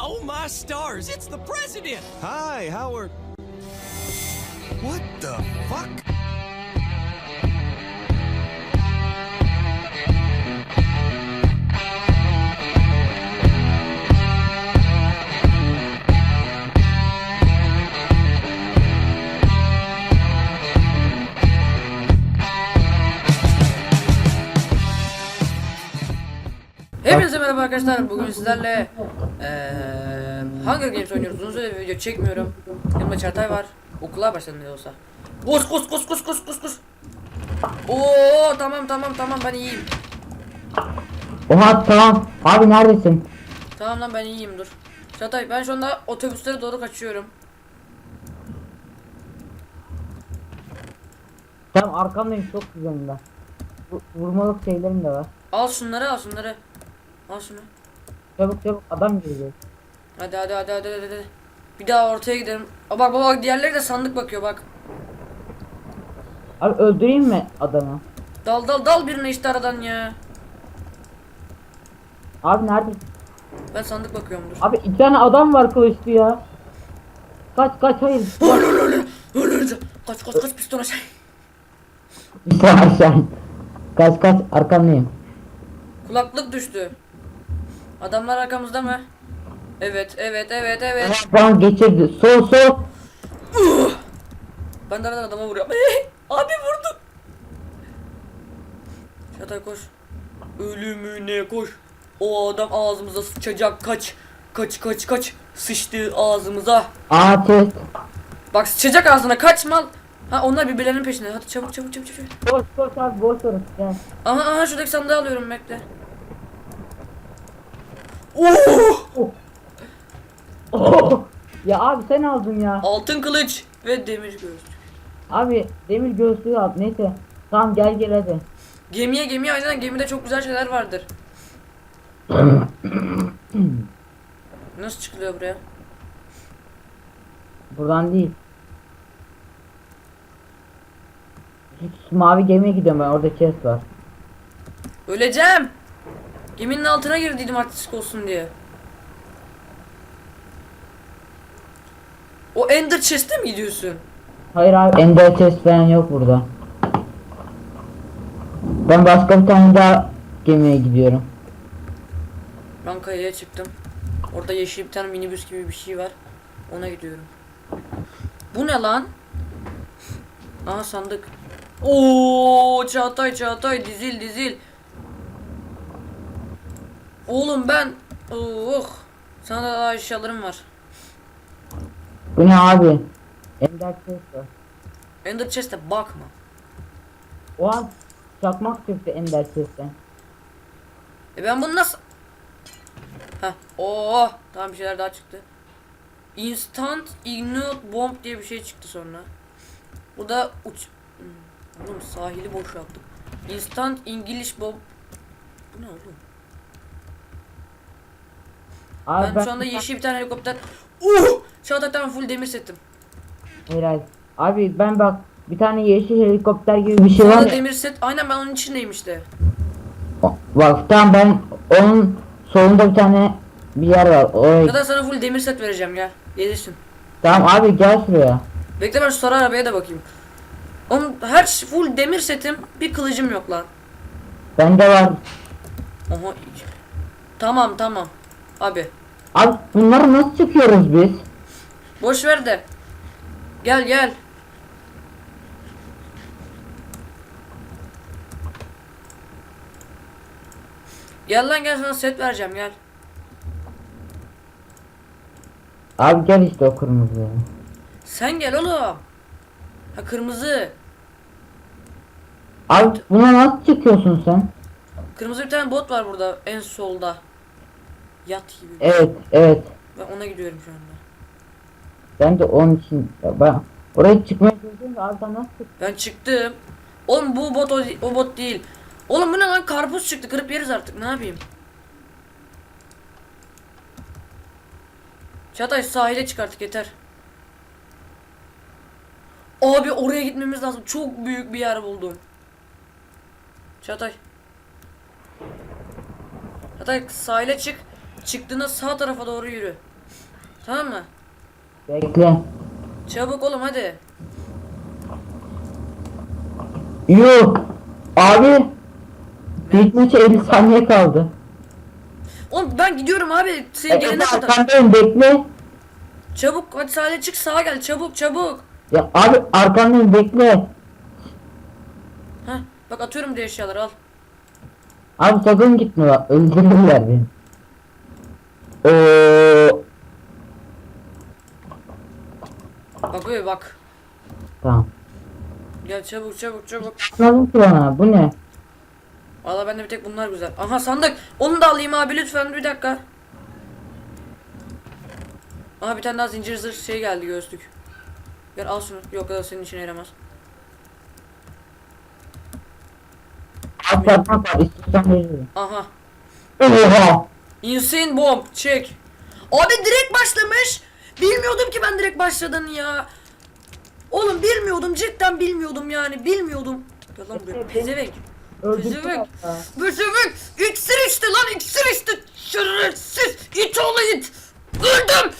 Oh my stars, it's the president! Hi, Howard. What the fuck? Hepinize merhaba arkadaşlar. Bugün sizlerle eee Hunger Games oynuyoruz. Uzun süredir video çekmiyorum. Yanımda Çağatay var. Okula başladım ne olsa. Koş koş koş koş koş koş koş. Oo tamam tamam tamam ben iyiyim. Oha tamam. Abi neredesin? Tamam lan ben iyiyim dur. Çağatay ben şu anda otobüslere doğru kaçıyorum. Tamam arkamdayım çok güzelim ben. Bu- Vurmalık şeylerim de var. Al şunları al şunları. Al şunu. Çabuk çabuk adam gelecek. Hadi hadi hadi hadi hadi. hadi. Bir daha ortaya gidelim. Aa, bak bak bak diğerleri de sandık bakıyor bak. Abi öldüreyim mi adamı? Dal dal dal birine işte aradan ya. Abi neredesin? Ben sandık bakıyorum dur. Abi iki tane adam var kılıçlı ya. Kaç kaç hayır. Öl öl öl öl öl. Kaç kaç kaç piston aşağı. Tane aşağı. Kaç kaç arkamdayım. Kulaklık düştü. Adamlar arkamızda mı? Evet, evet, evet, evet. Tamam geçirdi. Sol sol. Ben de aradan adama vuruyorum. Abi vurdu. Çatay koş. Ölümüne koş. O adam ağzımıza sıçacak. Kaç. Kaç kaç kaç. Sıçtı ağzımıza. Test. Bak sıçacak ağzına kaç mal. Ha onlar birbirlerinin peşinde. Hadi çabuk çabuk çabuk çabuk. Boş boş abi boş orası. Gel. Aha aha şuradaki sandığı alıyorum bekle. Oo! Oh! Ya abi sen aldın ya. Altın kılıç ve demir göğüs. Abi demir göğüslüğü al. Neyse. Tamam gel gel hadi. Gemiye gemiye aynen gemide çok güzel şeyler vardır. Nasıl çıkılıyor buraya? Buradan değil. Şu mavi gemiye gidiyorum ben orada chest var. Öleceğim. Geminin altına girdiydim artistik olsun diye. O Ender Chest'e mi gidiyorsun? Hayır abi ender chest falan yok burada. Ben başka bir tane daha gemiye gidiyorum. Ben kayaya çıktım. Orada yeşil bir tane minibüs gibi bir şey var. Ona gidiyorum. Bu ne lan? Aha sandık. Oo Çağatay Çağatay dizil dizil. Oğlum ben oh sana da daha eşyalarım var. Bu ne abi? Ender chest var. Ender Chest'e bakma. O an çakmak çıktı ender chest'ten. E ben bunu nasıl... Heh. Oo, tamam bir şeyler daha çıktı. Instant Ignite Bomb diye bir şey çıktı sonra. Bu da uç... Hmm, Oğlum sahili boşalttık. Instant English Bomb... Bu ne oğlum? Abi Ben, şu anda yeşil bir tane helikopter... Uh! Çağatay'dan full demir settim. Helal. Abi ben bak bir tane yeşil helikopter gibi bir şey var. da ya. demir set... Aynen ben onun içindeyim işte. O- Bak tamam ben onun solunda bir tane bir yer var. Oraya. Ya da sana full demir set vereceğim gel. Gelirsin. Tamam abi gel şuraya. Bekle ben şu sarı arabaya da bakayım. Onun her full demir setim bir kılıcım yok lan. Bende var. Aha. Tamam tamam. Abi Abi bunları nasıl çıkıyoruz biz? Boş ver de. Gel gel. Gel lan gel sana set vereceğim gel. Abi gel işte o kırmızı. Sen gel oğlum. Ha kırmızı. Abi buna nasıl çıkıyorsun sen? Kırmızı bir tane bot var burada en solda. Yat gibi. Evet evet. Ben ona gidiyorum şu anda. Ben de onun için ben oraya çıkmaya çalışıyorum da sen nasıl çık? Ben çıktım. Oğlum bu bot o, bot değil. Oğlum bu ne lan karpuz çıktı kırıp yeriz artık ne yapayım? Çağatay sahile çık artık yeter. Abi oraya gitmemiz lazım. Çok büyük bir yer buldum. Çağatay. Çağatay sahile çık. çıktığında sağ tarafa doğru yürü. Tamam mı? Bekle. Çabuk oğlum hadi. Yok. Abi. Bir maç 50 saniye kaldı. Oğlum ben gidiyorum abi. Senin gelene Bekle kadar. arkandayım bekle. Çabuk hadi sahile çık sağa gel çabuk çabuk. Ya abi arkandayım bekle. Heh, bak atıyorum diye eşyaları al. Abi sakın gitme bak öldürürler beni. Oo, Böyle bak. tamam. Gel çabuk çabuk çabuk. Anladın ki bana bu ne? Valla bende bir tek bunlar güzel. Aha sandık. Onu da alayım abi lütfen bir dakika. Aha bir tane daha zincir zırh şey geldi göğüslük. Gel al şunu. Yok da senin işine yaramaz. Hatta hatta istiyorsan veririm. Aha. Oha. Insane bomb çek. Abi direkt başlamış. Bilmiyordum ki ben direkt başladın ya. Oğlum bilmiyordum cidden bilmiyordum yani bilmiyordum. Gel lan buraya pezevenk. Pezevenk. Pezevenk. İksir içti lan iksir içti. Şerefsiz. İt oğlu it. Öldüm.